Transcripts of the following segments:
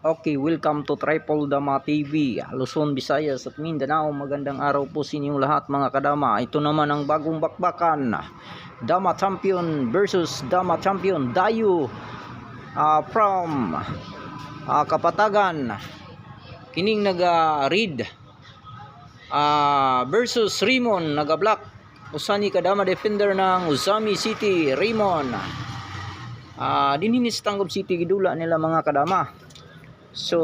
Okay, welcome to Triple Dama TV, Luzon, Visayas at Mindanao. Magandang araw po sa inyong lahat mga kadama. Ito naman ang bagong bakbakan. Dama Champion versus Dama Champion Dayu ah, from ah, Kapatagan. Kining naga-read ah, versus Raymond naga-black. Usani kadama defender ng Uzami City, Raymond. Ah, dinhinis Tanggap City gidula nila mga kadama. So,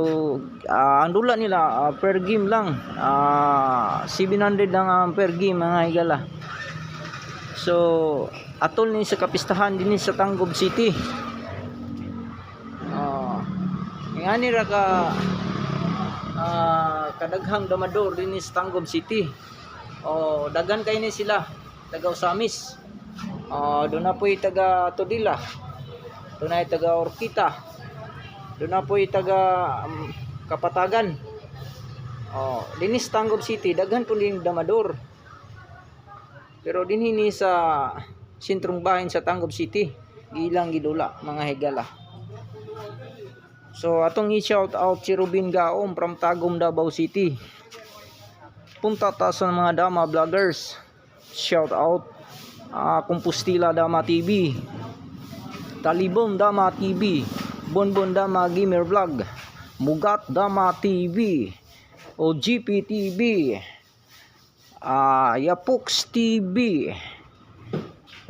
ah, ang dula nila ah, per game lang. Ah, 700 lang ang per game mga higala. So, atol ni sa kapistahan din sa Tanggol City. Ah, nga ni ra ka ah, kadaghang damador din sa Tanggol City. Oh, dagan kay ni sila taga Usamis. Ah, doon na po taga Todila. Doon na taga Orkita. Doon na po taga um, Kapatagan. Oh, dinis Tanggol City, daghan po din damador. Pero din hini sa sentrong bahin sa Tanggol City, ilang gidula mga higala. So atong i-shout out si Rubin Gaom from Tagum Davao City. Punta ta sa mga dama vloggers. Shout out ah, Compostela Dama TV. Talibon Dama TV. Bonbon Dama Gamer Vlog, Mugat Dama TV, OGP TV, ah Yapux TV,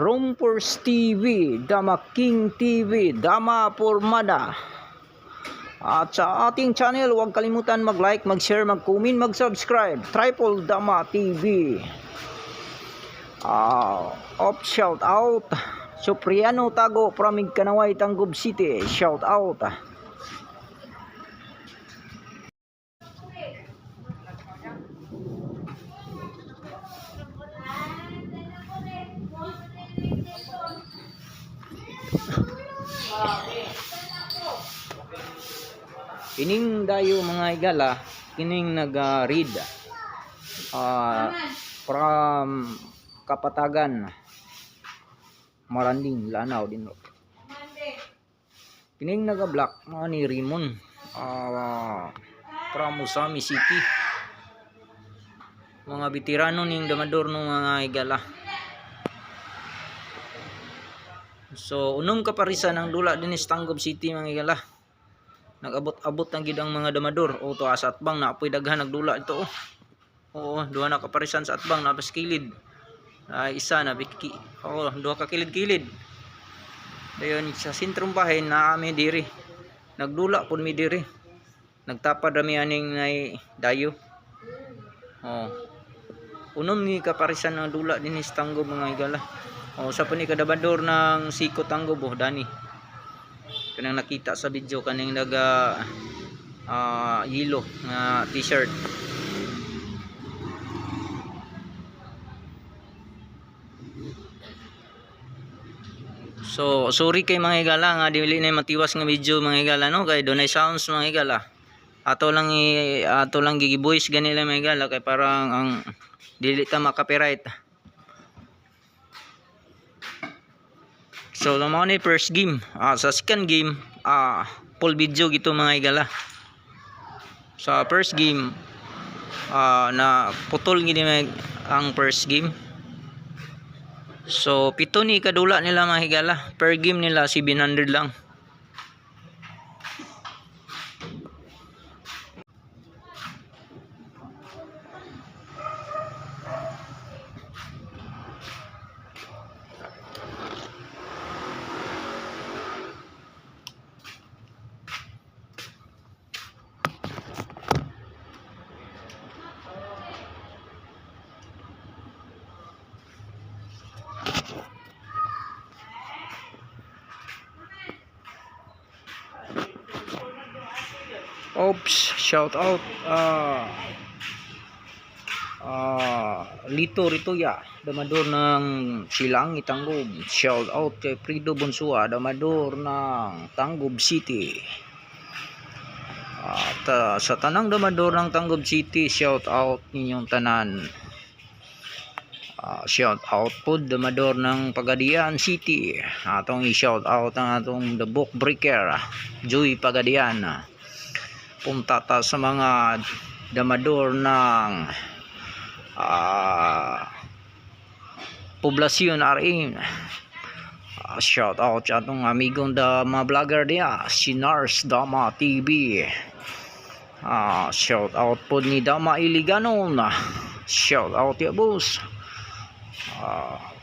Rompers TV, Dama King TV, Dama Pormada. At sa ating channel, huwag kalimutan mag-like, mag-share, mag-comment, mag-subscribe. Triple Dama TV. Ah, off shout out. Supriano Tago from Kanaway Tanggob City. Shout out. Kining dayo mga igala, kining nag-read ah from Kapatagan. Maranding lanaw din. Kining naga-black mga ni Rimon ah from Usami City. Mga veterano ning damador ng mga igala. So unom ka parisa ng dula din Tanggol City mga igala. Nag-abot-abot ang gid ang mga damador. O to sa atbang na apoy daghan nagdula ito oh. Oo, duha na kaparisan sa atbang na kilid. Ay isa na biki. Oo, duha ka kilid-kilid. Dayon sa sentrong bahay na ami diri. Nagdula pud mi diri. Nagtapad rami aning nay dayo. Oh. Unom ni kaparisan ng dula din sa tanggo mga igala. Oh, sa pa ni kadabador ng Siko Tanggo bo Dani. Kanang nakita sa video kaning naga ah yellow nga t-shirt. So, sorry kay mga higala nga dili na matiwas nga video mga higala no kay dunay sounds mga higala. Ato lang i ato lang gigivoice ganila mga higala kay parang ang dili ta makapiright. So, mo ni first game. Ah, sa second game, ah full video gito mga higala. Sa first game ah na putol gini ang first game. So, pito ni kadula nila mga higala. Per game nila 700 lang. Oops, shout out. Ah. Ah, Lito Rituya, damador ng Silang Itanggob. Shout out kay Frido Bonsua, damador ng Tanggob City. At ah, sa tanang damador ng Tanggob City, shout out ninyong tanan. Ah, shout out po damador ng Pagadian City. Atong i-shout out ang atong The Book Breaker, Joy Pagadian. punta ta sa mga damador ng ah poblasyon arin Ah, shout out sa atong amigong da mga vlogger niya si Nars Dama TV Ah, shout out po ni Dama Iliganon shout out ya boss Ah,